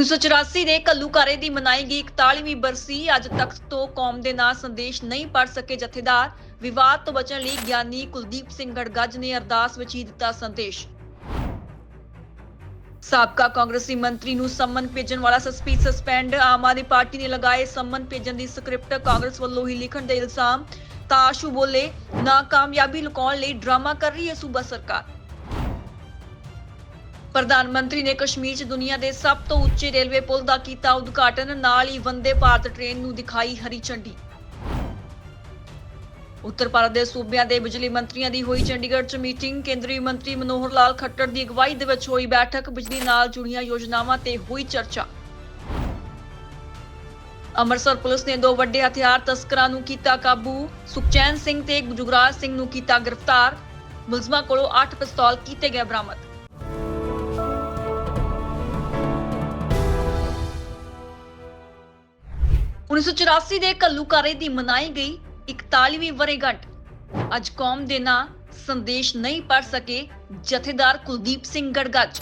1984 ਦੇ ਕੱਲੂਕਾਰੇ ਦੀ ਮਨਾਈ ਗਈ 41ਵੀਂ ਬਰਸੀ। ਅੱਜ ਤੱਕ ਤੋਂ ਕੌਮ ਦੇ ਨਾਂ ਸੰਦੇਸ਼ ਨਹੀਂ ਪੜ ਸਕੇ ਜਥੇਦਾਰ। ਵਿਵਾਦ ਤੋਂ ਬਚਣ ਲਈ ਗਿਆਨੀ ਕੁਲਦੀਪ ਸਿੰਘ ਗੜਗੱਜ ਨੇ ਅਰਦਾਸ ਵਿੱਚ ਹੀ ਦਿੱਤਾ ਸੰਦੇਸ਼। ਸਾਬਕਾ ਕਾਂਗਰਸੀ ਮੰਤਰੀ ਨੂੰ ਸੰਮਨ ਭੇਜਣ ਵਾਲਾ ਸਸਪੀ ਸਸਪੈਂਡ। ਆਮ ਆਦਮੀ ਪਾਰਟੀ ਨੇ ਲਗਾਏ ਸੰਮਨ ਭੇਜਣ ਦੀ ਸਕ੍ਰਿਪਟ। ਕਾਂਗਰਸ ਵੱਲੋਂ ਹੀ ਲਿਖਣ ਦੇ ਇਲਜ਼ਾਮ। ਤਾਸ਼ੂ ਬੋਲੇ, ਨਾਕਾਮਯਾਬੀ ਲੁਕਾਉਣ ਲਈ ਡਰਾਮਾ ਕਰ ਰਹੀ ਹੈ ਸੂਬਾ ਸਰਕਾਰ। ਪ੍ਰਧਾਨ ਮੰਤਰੀ ਨੇ ਕਸ਼ਮੀਰ 'ਚ ਦੁਨੀਆ ਦੇ ਸਭ ਤੋਂ ਉੱਚੇ ਰੇਲਵੇ ਪੁਲ ਦਾ ਕੀਤਾ ਉਦਘਾਟਨ। ਨਾਲ ਹੀ ਵੰਦੇ ਭਾਰਤ ਟ੍ਰੇਨ ਨੂੰ ਦਿਖਾਈ ਹਰੀ ਝੰਡੀ। ਉੱਤਰ ਭਾਰਤ ਦੇ ਸੂਬਿਆਂ ਦੇ ਬਿਜਲੀ ਮੰਤਰੀਆਂ ਦੀ ਹੋਈ ਚੰਡੀਗੜ੍ਹ 'ਚ ਮੀਟਿੰਗ। ਕੇਂਦਰੀ ਮੰਤਰੀ ਮਨੋਹਰ ਲਾਲ ਖੱਟਰ ਦੀ ਅਗਵਾਈ ਦੇ ਵਿੱਚ ਹੋਈ ਬੈਠਕ। ਬਿਜਲੀ ਨਾਲ ਜੁੜੀਆਂ ਯੋਜਨਾਵਾਂ ਤੇ ਹੋਈ ਚਰਚਾ। ਅੰਮ੍ਰਿਤਸਰ ਪੁਲਿਸ ਨੇ ਦੋ ਵੱਡੇ ਹਥਿਆਰ ਤਸਕਰਾਂ ਨੂੰ ਕੀਤਾ ਕਾਬੂ। ਸੁਖਚੈਨ ਸਿੰਘ ਤੇ ਜੁਗਰਾਜ ਸਿੰਘ ਨੂੰ ਕੀਤਾ ਗ੍ਰਿਫਤਾਰ। ਮੁਲਜ਼ਮਾਂ ਕੋਲੋਂ 8 ਪਿਸਤੌਲ ਕੀਤੇ ਗਏ ਬਰਾਮਦ। ਉੱਨੀ ਸੌ ਚੁਰਾਸੀ ਦੇ ਕੱਲੂਕਾਰੇ ਦੀ ਮਨਾਈ ਗਈ 41ਵੀਂ ਵਰੇਗੰਢ ਅੱਜ ਕੌਮ ਦੇ ਨਾਂ ਸੰਦੇਸ਼ ਨਹੀਂ ਪੜ ਸਕੇ ਜਥੇਦਾਰ ਕੁਲਦੀਪ ਸਿੰਘ ਗੜਗੱਜ।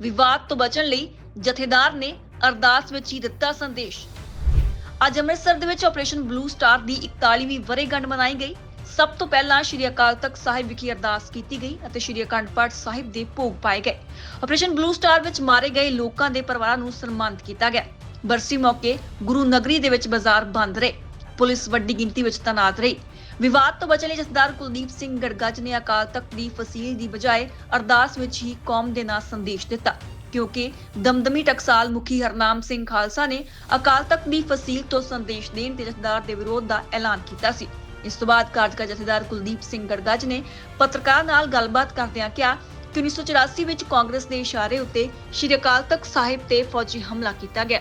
ਵਿਵਾਦ ਤੋਂ ਬਚਣ ਲਈ ਜਥੇਦਾਰ ਨੇ ਅਰਦਾਸ ਵਿੱਚ ਹੀ ਦਿੱਤਾ ਸੰਦੇਸ਼। ਅੱਜ ਅੰਮ੍ਰਿਤਸਰ ਦੇ ਵਿੱਚ ਆਪਰੇਸ਼ਨ ਬਲੂ ਸਟਾਰ ਦੀ 41ਵੀਂ ਵਰੇਗੰਢ ਮਨਾਈ ਗਈ। ਸਭ ਤੋਂ ਪਹਿਲਾਂ ਸ਼੍ਰੀ ਅਕਾਲ ਤਖਤ ਸਾਹਿਬ ਵਿਖੇ ਅਰਦਾਸ ਕੀਤੀ ਗਈ ਅਤੇ ਸ਼੍ਰੀ ਅਖੰਡ ਪਾਠ ਸਾਹਿਬ ਦੇ ਭੋਗ ਪਾਏ ਗਏ। ਆਪਰੇਸ਼ਨ ਬਲੂ ਸਟਾਰ ਵਿੱਚ ਮਾਰੇ ਗਏ ਲੋਕਾਂ ਦੇ ਪਰਿਵਾਰਾਂ ਨੂੰ ਸਨਮਾਨਿਤ ਕੀਤਾ ਗਿਆ। ਬਰਸੀ ਮੌਕੇ ਗੁਰੂ ਨਗਰੀ ਦੇ ਵਿੱਚ ਬਾਜ਼ਾਰ ਬੰਦ ਰਹੇ। ਪੁਲਿਸ ਵੱਡੀ ਗਿਣਤੀ ਵਿੱਚ ਤੈਨਾਤ ਰਹੀ। ਵਿਵਾਦ ਤੋਂ ਬਚਣ ਲਈ ਜਥੇਦਾਰ ਕੁਲਦੀਪ ਸਿੰਘ ਗੜਗੱਜ ਨੇ ਅਕਾਲ ਤਖਤ ਦੀ ਫਸੀਲ ਦੀ ਬਜਾਏ ਅਰਦਾਸ ਵਿੱਚ ਹੀ ਕੌਮ ਦੇ ਨਾਂ ਸੰਦੇਸ਼ ਦਿੱਤਾ, ਕਿਉਂਕਿ ਦਮਦਮੀ ਟਕਸਾਲ ਮੁਖੀ ਹਰਨਾਮ ਸਿੰਘ ਖਾਲਸਾ ਨੇ ਅਕਾਲ ਤਖਤ ਦੀ ਫਸੀਲ ਤੋਂ ਸੰਦੇਸ਼ ਦੇਣ ਤੇ ਜਥੇਦਾਰ ਦੇ ਵਿਰੋਧ ਦਾ ਐਲਾਨ ਕੀਤਾ ਸੀ। ਇਸ ਤੋਂ ਬਾਅਦ ਕਾਰਜਕਾਰੀ ਜਥੇਦਾਰ ਕੁਲਦੀਪ ਸਿੰਘ ਗੜਗੱਜ ਨੇ ਪੱਤਰਕਾਰ ਨਾਲ ਗੱਲਬਾਤ ਕਰਦਿਆਂ ਕਿਹਾ ਕਿ 1984 ਵਿੱਚ ਕਾਂਗਰਸ ਦੇ ਇਸ਼ਾਰੇ ਉੱਤੇ ਸ਼੍ਰੀ ਅਕਾਲ ਤਖਤ ਸਾਹਿਬ ਤੇ ਫੌਜੀ ਹਮਲਾ ਕੀਤਾ ਗਿਆ।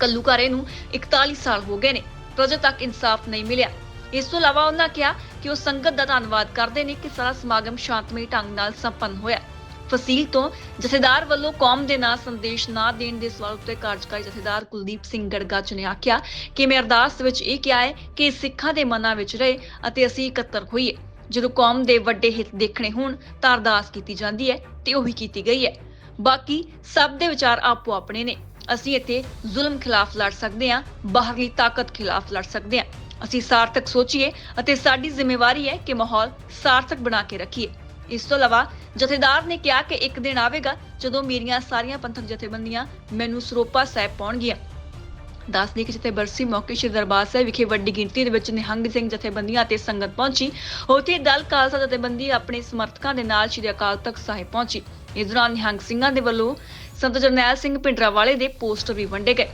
ਕੱਲੂਕਾਰੇ ਨੂੰ 41 ਸਾਲ ਹੋ ਗਏ ਨੇ। ਪਰ ਅਜੇ ਤੱਕ ਇਨਸਾਫ ਨਹੀਂ ਮਿਲਿਆ। ਇਸ ਤੋਂ ਇਲਾਵਾ ਉਹਨਾਂ ਕਿਹਾ ਕਿ ਉਹ ਸੰਗਤ ਦਾ ਧੰਨਵਾਦ ਕਰਦੇ ਨੇ ਕਿ ਸਾਰਾ ਸਮਾਗਮ ਸ਼ਾਂਤਮਈ ਢੰਗ ਨਾਲ ਸੰਪੰਨ ਹੋਇਆ। ਫਸੀਲ ਤੋਂ ਜਥੇਦਾਰ ਵੱਲੋਂ ਕੌਮ ਦੇ ਨਾਂ ਸੰਦੇਸ਼ ਨਾ ਦੇਣ ਦੇ ਸਵਾਲ ਉੱਤੇ ਕਾਰਜਕਾਰੀ ਜਥੇਦਾਰ ਕੁਲਦੀਪ ਸਿੰਘ ਗੜਗੱਜ ਨੇ ਆਖਿਆ ਕਿ ਮੈਂ ਅਰਦਾਸ ਵਿੱਚ ਇਹ ਕਿਹਾ ਹੈ ਕਿ ਸਿੱਖਾਂ ਦੇ ਮਨਾਂ ਵਿੱਚ ਰਹੇ ਅਤੇ ਅਸੀਂ ਇਕੱਤਰ ਹੋਈਏ। ਜਦੋਂ ਕੌਮ ਦੇ ਵੱਡੇ ਹਿੱਤ ਦੇਖਣੇ ਹੋਣ ਤਾਂ ਅਰਦਾਸ ਕੀਤੀ ਜਾਂਦੀ ਹੈ ਤੇ ਉਹ ਵੀ ਕੀਤੀ ਗਈ ਹੈ। ਬਾਕੀ ਸਭ ਦੇ ਵਿਚਾਰ ਆਪੋ ਆਪਣੇ ਨੇ। ਅਸੀਂ ਇੱਥੇ ਜ਼ੁਲਮ ਖਿਲਾਫ ਲੜ ਸਕਦੇ ਹਾਂ, ਬਾਹਰਲੀ ਤਾਕਤ ਖਿਲਾਫ ਲੜ ਸਕਦੇ ਹਾਂ। ਅਸੀਂ ਸਾਰਥਕ ਸੋਚੀਏ ਅਤੇ ਸਾਡੀ ਜ਼ਿੰਮੇਵਾਰੀ ਹੈ ਕਿ ਮਾਹੌਲ ਸਾਰਥਕ ਬਣਾ ਕੇ ਰੱਖੀਏ। ਇਸ ਤੋਂ ਇਲਾਵਾ ਜਥੇਦਾਰ ਨੇ ਕਿਹਾ ਕਿ ਇੱਕ ਦਿਨ ਆਵੇਗਾ ਜਦੋਂ ਮੇਰੀਆਂ ਸਾਰੀਆਂ ਪੰਥਕ ਜਥੇਬੰਦੀਆਂ ਮੈਨੂੰ ਸਰੋਪਾ ਸਾਹਿਬ ਪਾਉਣਗੀਆਂ। ਦੱਸ ਦਈਏ ਕਿ ਜਿੱਥੇ ਬਰਸੀ ਮੌਕੇ ਸ਼੍ਰੀ ਦਰਬਾਰ ਸਾਹਿਬ ਵਿਖੇ ਵੱਡੀ ਗਿਣਤੀ ਦੇ ਵਿੱਚ ਨਿਹੰਗ ਸਿੰਘ ਜਥੇਬੰਦੀਆਂ ਅਤੇ ਸੰਗਤ ਪਹੁੰਚੀ, ਉੱਥੇ ਦਲ ਖਾਲਸਾ ਜਥੇਬੰਦੀ ਆਪਣੇ ਸਮਰਥਕਾਂ ਦੇ ਨਾਲ ਸ਼੍ਰੀ ਅਕਾਲ ਤਖਤ ਸਾਹਿਬ ਪਹੁੰਚੀ। ਇਸ ਦੌਰਾਨ ਨਿਹੰਗ ਸਿੰਘਾਂ ਦੇ ਵੱਲੋਂ ਸੰਤ ਜਰਨੈਲ ਸਿੰਘ ਪਿੰਡਰਾਵਾਲੇ ਦੇ ਪੋਸਟਰ ਵੀ ਵੰਡੇ ਗਏ।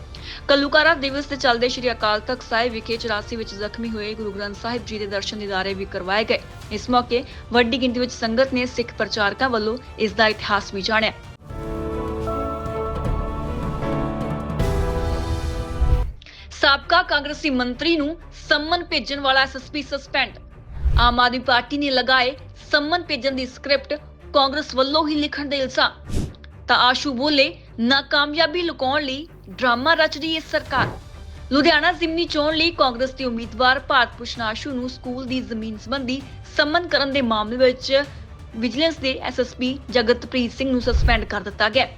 ਕੱਲੂਕਾਰਾ ਦਿਵਸ ਦੇ ਚੱਲਦੇ ਸ਼੍ਰੀ ਅਕਾਲ ਤਖਤ ਸਾਹਿਬ ਵਿਖੇ 84 ਵਿੱਚ ਜ਼ਖਮੀ ਹੋਏ ਗੁਰੂ ਗ੍ਰੰਥ ਸਾਹਿਬ ਜੀ ਦੇ ਦਰਸ਼ਨ ਦਿਦਾਰੇ ਵੀ ਕਰਵਾਏ ਗਏ। ਇਸ ਮੌਕੇ ਵੱਡੀ ਗਿਣਤੀ ਵਿੱਚ ਸੰਗਤ ਨੇ ਸਿੱਖ ਪ੍ਰਚਾਰਕਾਂ ਵੱਲੋਂ ਇਸ ਦਾ ਇਤਿਹਾਸ ਵੀ ਜਾਣਿਆ। ਸਾਬਕਾ ਕਾਂਗਰਸੀ ਮੰਤਰੀ ਨੂੰ ਸੰਮਨ ਭੇਜਣ ਵਾਲਾ SSP suspend. Aam Aadmi Party ਨੇ ਲਗਾਏ ਸੰਮਨ ਭੇਜਣ ਦੀ ਸਕ੍ਰਿਪਟ ਕਾਂਗਰਸ ਵੱਲੋਂ ਹੀ ਲਿਖਣ ਦੇ ਇਲਜ਼ਾਮ। ਤਾਂ ਆਸ਼ੂ ਬੋਲੇ, ਨਾਕਾਮਯਾਬੀ ਲੁਕਾਉਣ ਲਈ ਡਰਾਮਾ ਰਚ ਰਹੀ ਹੈ ਸਰਕਾਰ। ਲੁਧਿਆਣਾ ਜ਼ਿਮਨੀ ਚੋਣ ਲਈ ਕਾਂਗਰਸ ਦੇ ਉਮੀਦਵਾਰ ਭਾਰਤ ਭੂਸ਼ਣ ਆਸ਼ੂ ਨੂੰ ਸਕੂਲ ਦੀ ਜ਼ਮੀਨ ਸੰਬੰਧੀ ਸੰਮਨ ਕਰਨ ਦੇ ਮਾਮਲੇ ਵਿੱਚ ਵਿਜੀਲੈਂਸ ਦੇ ਐਸਐਸਪੀ ਜਗਤਪ੍ਰੀਤ ਸਿੰਘ ਨੂੰ ਸਸਪੈਂਡ ਕਰ ਦਿੱਤਾ ਗਿਆ।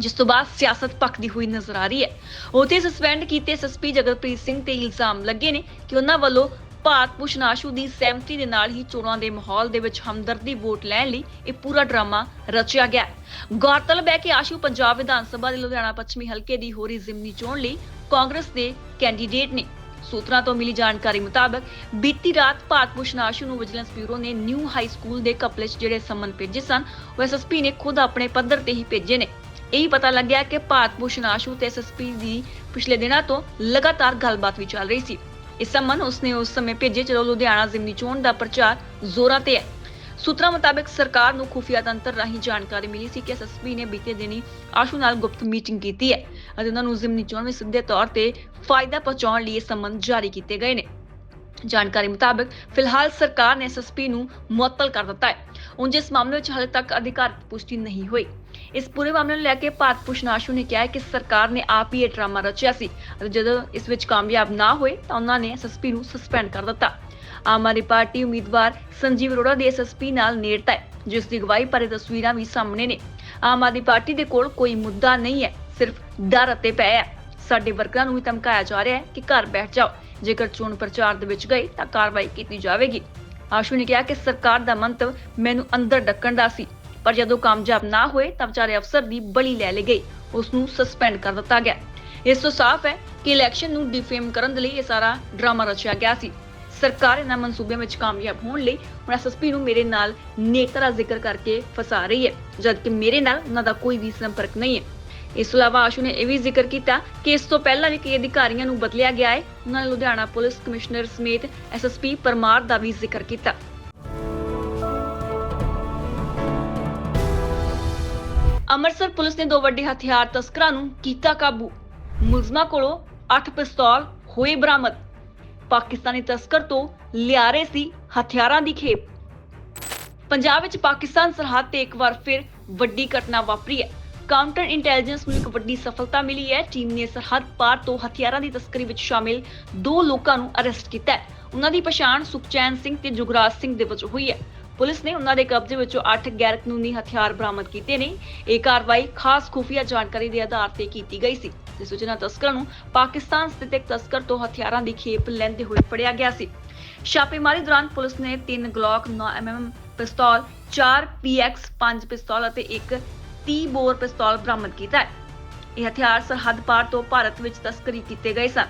ਜਿਸ ਤੋਂ ਬਾਅਦ ਸਿਆਸਤ ਪੱਕਦੀ ਹੋਈ ਨਜ਼ਰ ਆ ਰਹੀ ਹੈ। ਉਥੇ ਸਸਪੈਂਡ ਕੀਤੇ ਐਸਐਸਪੀ ਜਗਤਪ੍ਰੀਤ ਸਿੰਘ ਤੇ ਇਲਜ਼ਾਮ ਲੱਗੇ ਨੇ ਕਿ ਉਹਨਾਂ ਵੱਲੋਂ ਭਾਰਤ ਭੂਸ਼ਣ ਆਸ਼ੂ ਦੀ ਸਹਿਮਤੀ ਦੇ ਨਾਲ ਹੀ ਚੋਣਾਂ ਦੇ ਮਾਹੌਲ ਦੇ ਵਿੱਚ ਹਮਦਰਦੀ ਵੋਟ ਲੈਣ ਲਈ ਇਹ ਪੂਰਾ ਡਰਾਮਾ ਰਚਿਆ ਗਿਆ ਗੌਰਤਲਬ ਹੈ ਕਿ ਆਸ਼ੂ ਪੰਜਾਬ ਵਿਧਾਨ ਸਭਾ ਦੇ ਲੁਧਿਆਣਾ ਪੱਛਮੀ ਹਲਕੇ ਦੀ ਹੋਰੀ ਜ਼ਿਮਨੀ ਚੋਣ ਲਈ ਕਾਂਗਰਸ ਦੇ ਕੈਂਡੀਡੇਟ ਨੇ। ਸੂਤਰਾਂ ਤੋਂ ਮਿਲੀ ਜਾਣਕਾਰੀ ਮੁਤਾਬਕ, ਬੀਤੀ ਰਾਤ ਭਾਰਤ ਭੂਸ਼ਣ ਆਸ਼ੂ ਨੂੰ ਵਿਜੀਲੈਂਸ ਬਿਊਰੋ ਨੇ ਨਿਊ ਹਾਈ ਸਕੂਲ ਦੇ ਕਪਲੇ 'ਚ ਜਿਹੜੇ ਸੰਮਨ ਭੇਜੇ ਸਨ, ਉਹ ਐਸਐਸਪੀ ਨੇ ਖੁਦ ਆਪਣੇ ਪੱਧਰ ਤੇ ਹੀ ਭੇਜੇ ਨੇ। ਇਹ ਪਤਾ ਲੱਗਿਆ ਕਿ ਭਾਰਤ ਭੂਸ਼ਣ ਆਸ਼ੂ ਤੇ ਐਸਐਸਪੀ ਦੀ ਪਿਛਲੇ ਦਿਨਾਂ ਤੋਂ ਲਗਾਤਾਰ ਗੱਲਬਾਤ ਵੀ ਚੱਲ ਰਹੀ ਸੀ। ਇਸ ਸੰਬੰਧ ਉਸਨੇ ਉਸ ਸਮੇਂ ਭੇਜੇ ਜਦੋਂ ਲੁਧਿਆਣਾ ਜ਼ਿਮਨੀ ਚੋਣ ਦਾ ਪ੍ਰਚਾਰ ਜ਼ੋਰਾਂ ਤੇ ਹੈ। ਸੂਤਰਾਂ ਮੁਤਾਬਕ ਸਰਕਾਰ ਨੂੰ ਖੁਫੀਆ ਤੰਤਰ ਰਾਹੀਂ ਜਾਣਕਾਰੀ ਮਿਲੀ ਸੀ ਕਿ ਐਸਐਸਪੀ ਨੇ ਬੀਤੇ ਦਿਨੀ ਆਸ਼ੂ ਨਾਲ ਗੁਪਤ ਮੀਟਿੰਗ ਕੀਤੀ ਹੈ ਅਤੇ ਉਹਨਾਂ ਨੂੰ ਜ਼ਿਮਨੀ ਚੋਣ ਵਿੱਚ ਸਿੱਧੇ ਤੌਰ ਤੇ ਫਾਇਦਾ ਪਹੁੰਚਾਉਣ ਲਈ ਇਹ ਸੰਬੰਧ ਜਾਰੀ ਕੀਤੇ ਗਏ ਨੇ। ਜਾਣਕਾਰੀ ਮੁਤਾਬਕ, ਫਿਲਹਾਲ ਸਰਕਾਰ ਨੇ ਐਸਐਸਪੀ ਨੂੰ ਮੁਅੱਤਲ ਕਰ ਦਿੱਤਾ ਹੈ। ਉਂਝ ਇਸ ਮਾਮਲੇ ਵਿੱਚ ਹਾਲੇ ਤੱਕ ਅਧਿਕਾਰਤ ਪੁਸ਼ਟੀ ਨਹੀਂ ਹੋਈ। ਇਸ ਪੂਰੇ ਮਾਮਲੇ ਨੂੰ ਲੈ ਕੇ ਭਾਰਤ ਭੂਸ਼ਣ ਆਸ਼ੂ ਨੇ ਕਿਹਾ ਕਿ ਸਰਕਾਰ ਨੇ ਆਪ ਹੀ ਇਹ ਡਰਾਮਾ ਰਚਿਆ ਸੀ ਅਤੇ ਜਦੋਂ ਇਸ ਵਿੱਚ ਕਾਮਯਾਬ ਨਾ ਹੋਏ ਤਾਂ ਉਹਨਾਂ ਨੇ ਐਸਐਸਪੀ ਨੂੰ ਸਸਪੈਂਡ ਕਰ ਦਿੱਤਾ। ਆਮ ਆਦਮੀ ਪਾਰਟੀ ਉਮੀਦਵਾਰ ਸੰਜੀਵ ਅਰੋੜਾ ਦੇ ਐਸਐਸਪੀ ਨਾਲ ਨੇੜਤਾ ਹੈ, ਜਿਸ ਦੀ ਅਗਵਾਈ ਬਾਰੇ ਤਸਵੀਰਾਂ ਵੀ ਸਾਹਮਣੇ ਨੇ। ਆਮ ਆਦਮੀ ਪਾਰਟੀ ਦੇ ਕੋਲ ਕੋਈ ਮੁੱਦਾ ਨਹੀਂ ਹੈ, ਸਿਰਫ ਡਰ ਅਤੇ ਭੈ ਹੈ। ਸਾਡੇ ਵਰਕਰਾਂ ਨੂੰ ਵੀ ਧਮਕਾਇਆ ਜਾ ਰਿਹਾ ਹੈ ਕਿ ਘਰ ਬੈਠ ਜਾਓ। ਜੇਕਰ ਚੋਣ ਪ੍ਰਚਾਰ ਦੇ ਵਿੱਚ ਗਏ ਤਾਂ ਕਾਰਵਾਈ ਕੀਤੀ ਜਾਵੇਗੀ। ਆਸ਼ੂ ਨੇ ਕਿਹਾ ਕਿ ਸਰਕਾਰ ਦਾ ਮੰਤਵ ਮੈਨੂੰ ਅੰਦਰ ਡੱਕਣ ਦਾ ਸੀ, ਪਰ ਜਦੋਂ ਕਾਮਯਾਬ ਨਾ ਹੋਏ ਤਾਂ ਵਿਚਾਰੇ ਅਫਸਰ ਦੀ ਬਲੀ ਲੈ ਲਈ ਗਈ ਉਸ ਨੂੰ ਸਸਪੈਂਡ ਕਰ ਦਿੱਤਾ ਗਿਆ। ਇਸ ਤੋਂ ਸਾਫ਼ ਹੈ ਕਿ ਇਲੈਕਸ਼ਨ ਨੂੰ ਡਿਫੇਮ ਕਰਨ ਦੇ ਲਈ ਇਹ ਸਾਰਾ ਡਰਾਮਾ ਰਚਿਆ ਗਿਆ ਸੀ। ਸਰਕਾਰ ਇਹਨਾਂ ਮਨਸੂਬਿਆਂ ਵਿੱਚ ਕਾਮਯਾਬ ਹੋਣ ਲਈ ਹੁਣ ਐਸਐਸਪੀ ਨੂੰ ਮੇਰੇ ਨਾਲ ਨੇਕ ਦਾ ਜ਼ਿਕਰ ਕਰਕੇ ਫਸਾ ਰਹੀ ਹੈ, ਜਦਕਿ ਮੇਰੇ ਨਾਲ ਉਹਨਾਂ ਦਾ ਕੋਈ ਵੀ ਸੰਪਰਕ ਨਹੀਂ ਹੈ। ਇਸ ਤੋਂ ਇਲਾਵਾ ਆਸ਼ੂ ਨੇ ਇਹ ਵੀ ਜ਼ਿਕਰ ਕੀਤਾ ਕਿ ਇਸ ਤੋਂ ਪਹਿਲਾਂ ਵੀ ਕਈ ਅਧਿਕਾਰੀਆਂ ਨੂੰ ਬਦਲਿਆ ਗਿਆ ਹੈ। ਉਹਨਾਂ ਨੇ ਲੁਧਿਆਣਾ ਪੁਲਿਸ ਕਮਿਸ਼ਨਰ ਸਮੇਤ ਐਸਐਸਪੀ ਪਰਮਾਰ ਦਾ ਵੀ ਜ਼ਿਕਰ ਕੀਤਾ। ਅੰਮ੍ਰਿਤਸਰ ਪੁਲਿਸ ਨੇ ਦੋ ਵੱਡੇ ਹਥਿਆਰ ਤਸਕਰਾਂ ਨੂੰ ਕੀਤਾ ਕਾਬੂ। ਮੁਲਜ਼ਮਾਂ ਕੋਲੋਂ 8 ਪਿਸਤੌਲ ਹੋਏ ਬਰਾਮਦ। ਪਾਕਿਸਤਾਨੀ ਤਸਕਰ ਤੋਂ ਲਿਆ ਰਹੇ ਸੀ ਹਥਿਆਰਾਂ ਦੀ ਖੇਪ। ਪੰਜਾਬ ਵਿੱਚ ਪਾਕਿਸਤਾਨ ਸਰਹੱਦ ਤੇ ਇੱਕ ਵਾਰ ਫਿਰ ਵੱਡੀ ਘਟਨਾ ਵਾਪਰੀ ਹੈ। ਕਾਊਂਟਰ ਇੰਟੈਲੀਜੈਂਸ ਨੂੰ ਇੱਕ ਵੱਡੀ ਸਫਲਤਾ ਮਿਲੀ ਹੈ। ਟੀਮ ਨੇ ਸਰਹੱਦ ਪਾਰ ਤੋਂ ਹਥਿਆਰਾਂ ਦੀ ਤਸਕਰੀ ਵਿੱਚ ਸ਼ਾਮਿਲ ਦੋ ਲੋਕਾਂ ਨੂੰ ਅਰੈਸਟ ਕੀਤਾ ਹੈ। ਉਹਨਾਂ ਦੀ ਪਛਾਣ ਸੁਖਚੈਨ ਸਿੰਘ ਤੇ ਜੁਗਰਾਜ ਸਿੰਘ ਦੇ ਵਜੋਂ ਹੋਈ ਹੈ। ਪੁਲਿਸ ਨੇ ਉਹਨਾਂ ਦੇ ਕਬਜ਼ੇ ਵਿੱਚੋਂ 8 ਗੈਰ ਕਾਨੂੰਨੀ ਹਥਿਆਰ ਬਰਾਮਦ ਕੀਤੇ ਨੇ। ਇਹ ਕਾਰਵਾਈ ਖਾਸ ਖੁਫੀਆ ਜਾਣਕਾਰੀ ਦੇ ਆਧਾਰ ਤੇ ਕੀਤੀ ਗਈ ਸੀ ਤੇ ਸੂਚਨਾ ਤਸਕਰਾਂ ਨੂੰ ਪਾਕਿਸਤਾਨ ਸਥਿਤ ਇੱਕ ਤਸਕਰ ਤੋਂ ਹਥਿਆਰਾਂ ਦੀ ਖੇਪ ਲੈਂਦੇ ਹੋਏ ਫੜਿਆ ਗਿਆ ਸੀ। ਛਾਪੇਮਾਰੀ ਦੌਰਾਨ ਪੁਲਿਸ ਨੇ 3 ਗਲੌਕ 9mm ਪਿਸਤੌਲ 4 ਪੀਐਕਸ 5 ਪਿਸਤੌਲ ਅਤੇ ਇੱਕ 30 ਬੋਰ ਪਿਸਤੌਲ ਬਰਾਮਦ ਕੀਤਾ ਹੈ। ਇਹ ਹਥਿਆਰ ਸਰਹੱਦ ਪਾਰ ਤੋਂ ਭਾਰਤ ਵਿੱਚ ਤਸਕਰੀ ਕੀਤੇ ਗਏ ਸਨ।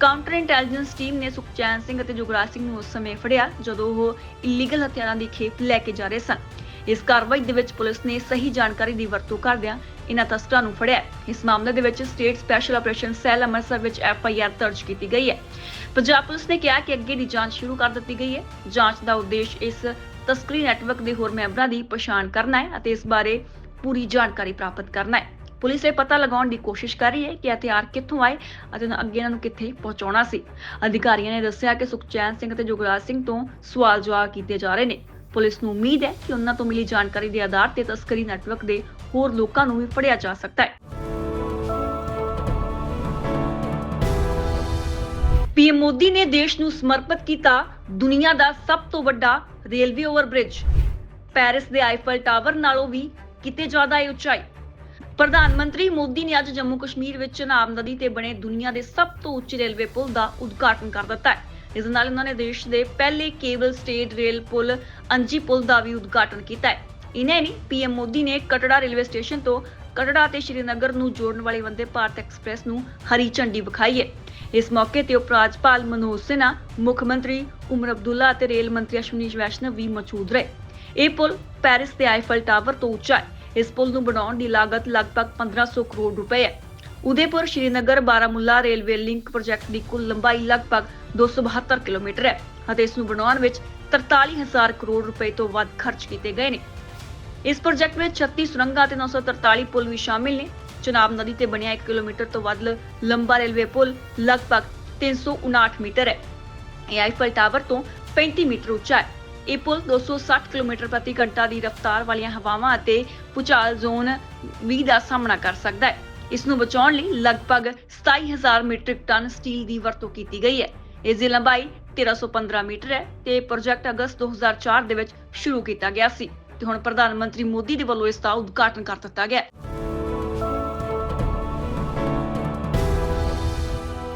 ਕਾਊਂਟਰ ਇੰਟੈਲੀਜੈਂਸ ਟੀਮ ਨੇ ਸੁਖਚੈਨ ਸਿੰਘ ਅਤੇ ਜੁਗਰਾਜ ਸਿੰਘ ਨੂੰ ਉਸ ਸਮੇਂ ਫੜਿਆ, ਜਦੋਂ ਉਹ ਇਲੀਗਲ ਹਥਿਆਰਾਂ ਦੀ ਖੇਪ ਲੈ ਕੇ ਜਾ ਰਹੇ ਸਨ। ਇਸ ਕਾਰਵਾਈ ਦੇ ਵਿੱਚ ਪੁਲਿਸ ਨੇ ਸਹੀ ਜਾਣਕਾਰੀ ਦੀ ਵਰਤੋਂ ਕਰਦਿਆਂ ਇਹਨਾਂ ਤਸਕਰਾਂ ਨੂੰ ਫੜਿਆ ਇਸ ਮਾਮਲੇ ਦੇ ਵਿੱਚ state special operation cell Amritsar ਵਿੱਚ ਐਫ ਆਈ ਆਰ ਦਰਜ ਕੀਤੀ ਗਈ ਹੈ। ਪੰਜਾਬ ਪੁਲਿਸ ਨੇ ਕਿਹਾ ਕਿ ਅੱਗੇ ਦੀ ਜਾਂਚ ਸ਼ੁਰੂ ਕਰ ਦਿੱਤੀ ਗਈ ਹੈ। ਜਾਂਚ ਦਾ ਉਦੇਸ਼ ਇਸ ਤਸਕਰੀ ਨੈਟਵਰਕ ਦੇ ਹੋਰ ਮੈਂਬਰਾਂ ਦੀ ਪਛਾਣ ਕਰਨਾ ਹੈ ਅਤੇ ਇਸ ਬਾਰੇ ਪੂਰੀ ਜਾਣਕਾਰੀ ਪ੍ਰਾਪਤ ਕਰਨਾ ਹੈ। ਪੁਲਿਸ ਇਹ ਪਤਾ ਲਗਾਉਣ ਦੀ ਕੋਸ਼ਿਸ਼ ਕਰ ਰਹੀ ਹੈ ਕਿ ਹਥਿਆਰ ਕਿੱਥੋਂ ਆਏ ਅਤੇ ਅੱਗੇ ਇਹਨਾਂ ਨੂੰ ਕਿੱਥੇ ਪਹੁੰਚਾਉਣਾ ਸੀ। ਅਧਿਕਾਰੀਆਂ ਨੇ ਦੱਸਿਆ ਕਿ ਸੁਖਚੈਨ ਸਿੰਘ ਅਤੇ ਜੁਗਰਾਜ ਸਿੰਘ ਤੋਂ ਸਵਾਲ ਜਵਾਬ ਕੀਤੇ ਜਾ ਰਹੇ ਨੇ। ਪੁਲਿਸ ਨੂੰ ਉਮੀਦ ਹੈ ਕਿ ਉਹਨਾਂ ਤੋਂ ਮਿਲੀ ਜਾਣਕਾਰੀ ਦੇ ਆਧਾਰ ਤੇ ਤਸਕਰੀ ਨੈਟਵਰਕ ਦੇ ਹੋਰ ਲੋਕਾਂ ਨੂੰ ਵੀ ਫੜਿਆ ਜਾ ਸਕਦਾ ਹੈ। ਪੀਐਮ ਮੋਦੀ ਨੇ ਦੇਸ਼ ਨੂੰ ਸਮਰਪਿਤ ਕੀਤਾ ਦੁਨੀਆ ਦਾ ਸਭ ਤੋਂ ਵੱਡਾ ਰੇਲਵੇ ਓਵਰਬ੍ਰਿਜ। ਪੈਰਿਸ ਦੇ ਆਈਫਲ ਟਾਵਰ ਨਾਲੋਂ ਵੀ ਕਿਤੇ ਜ਼ਿਆਦਾ ਹੈ ਉਚਾਈ। ਪ੍ਰਧਾਨ ਮੰਤਰੀ ਮੋਦੀ ਨੇ ਅੱਜ ਜੰਮੂ ਕਸ਼ਮੀਰ ਵਿੱਚ ਚਨਾਬ ਨਦੀ ਤੇ ਬਣੇ ਦੁਨੀਆ ਦੇ ਸਭ ਤੋਂ ਉੱਚੇ ਰੇਲਵੇ ਪੁਲ ਦਾ ਉਦਘਾਟਨ ਕਰ ਦਿੱਤਾ ਹੈ। ਇਸ ਨਾਲ ਉਹਨਾਂ ਨੇ ਦੇਸ਼ ਦੇ ਪਹਿਲੇ ਕੇਬਲ ਸਟੇਟ ਰੇਲ ਪੁਲ ਅੰਜੀ ਪੁਲ ਦਾ ਵੀ ਉਦਘਾਟਨ ਕੀਤਾ ਹੈ। ਇਨੇ ਨਹੀਂ, ਪੀਐਮ ਮੋਦੀ ਨੇ ਕਟੜਾ ਰੇਲਵੇ ਸਟੇਸ਼ਨ ਤੋਂ ਕਟੜਾ ਤੇ ਸ਼੍ਰੀਨਗਰ ਨੂੰ ਜੋੜਨ ਵਾਲੀ ਵੰਦੇ ਭਾਰਤ ਐਕਸਪ੍ਰੈਸ ਨੂੰ ਹਰੀ ਝੰਡੀ ਵਿਖਾਈ ਹੈ। ਇਸ ਮੌਕੇ ਤੇ ਉਪ ਰਾਜਪਾਲ ਮਨੋਜ ਸਿਨਹਾ, ਮੁੱਖ ਮੰਤਰੀ ਉਮਰ ਅਬਦੁੱਲਾ ਅਤੇ ਰੇਲ ਮੰਤਰੀ ਅਸ਼ਵਨੀ ਵੈਸ਼ਨਵ ਵੀ ਮੌਜੂਦ ਰਹੇ। ਇਹ ਪੁਲ ਪੈਰਿਸ ਦੇ ਆਈਫਲ ਟਾਵਰ ਤੋਂ ਉੱਚਾ ਹੈ। ਇਸ ਪੁਲ ਨੂੰ ਬਣਾਉਣ ਦੀ ਲਾਗਤ ਲਗਭਗ 1500 ਕਰੋੜ ਰੁਪਏ ਹੈ। Udaipur Srinagar Baramulla railway link project ਦੀ ਕੁੱਲ ਲੰਬਾਈ ਲਗਭਗ 272 ਕਿਲੋਮੀਟਰ ਹੈ ਅਤੇ ਇਸ ਨੂੰ ਬਣਾਉਣ ਵਿੱਚ 43000 ਕਰੋੜ ਰੁਪਏ ਤੋਂ ਵੱਧ ਖਰਚ ਕੀਤੇ ਗਏ ਨੇ। ਇਸ ਪ੍ਰੋਜੈਕਟ ਵਿੱਚ 36 ਸੁਰੰਗਾਂ ਤੇ 943 ਪੁਲ ਵੀ ਸ਼ਾਮਿਲ ਨੇ। ਚਨਾਬ ਨਦੀ ਤੇ ਬਣਿਆ 1 ਕਿਲੋਮੀਟਰ ਤੋਂ ਵੱਧ ਲੰਬਾ ਰੇਲਵੇ ਪੁਲ ਲਗਭਗ 359 ਮੀਟਰ ਹੈ। ਇਹ ਆਈਫਲ ਟਾਵਰ ਤੋਂ 35 ਮੀਟਰ ਉੱਚਾ ਹੈ। ਇਹ ਪੁਲ 260 ਕਿਲੋਮੀਟਰ ਪ੍ਰਤੀ ਘੰਟਾ ਦੀ ਰਫ਼ਤਾਰ ਵਾਲੀਆਂ ਹਵਾਵਾਂ ਅਤੇ ਭੂਚਾਲ ਜ਼ੋਨ 20 ਦਾ ਸਾਹਮਣਾ ਕਰ ਸਕਦਾ ਹੈ। ਇਸ ਨੂੰ ਬਚਾਉਣ ਲਈ ਲਗਭਗ 27000 ਮੀਟ੍ਰਿਕ ਟਨ ਸਟੀਲ ਦੀ ਵਰਤੋਂ ਕੀਤੀ ਗਈ ਹੈ। ਇਸ ਦੀ ਲੰਬਾਈ 1315 ਮੀਟਰ ਹੈ ਤੇ ਪ੍ਰੋਜੈਕਟ ਅਗਸਤ 2004 ਦੇ ਵਿੱਚ ਸ਼ੁਰੂ ਕੀਤਾ ਗਿਆ ਸੀ ਤੇ ਹੁਣ ਪ੍ਰਧਾਨ ਮੰਤਰੀ ਮੋਦੀ ਦੇ ਵੱਲੋਂ ਇਸ ਦਾ ਉਦਘਾਟਨ ਕਰ ਦਿੱਤਾ ਗਿਆ ਹੈ।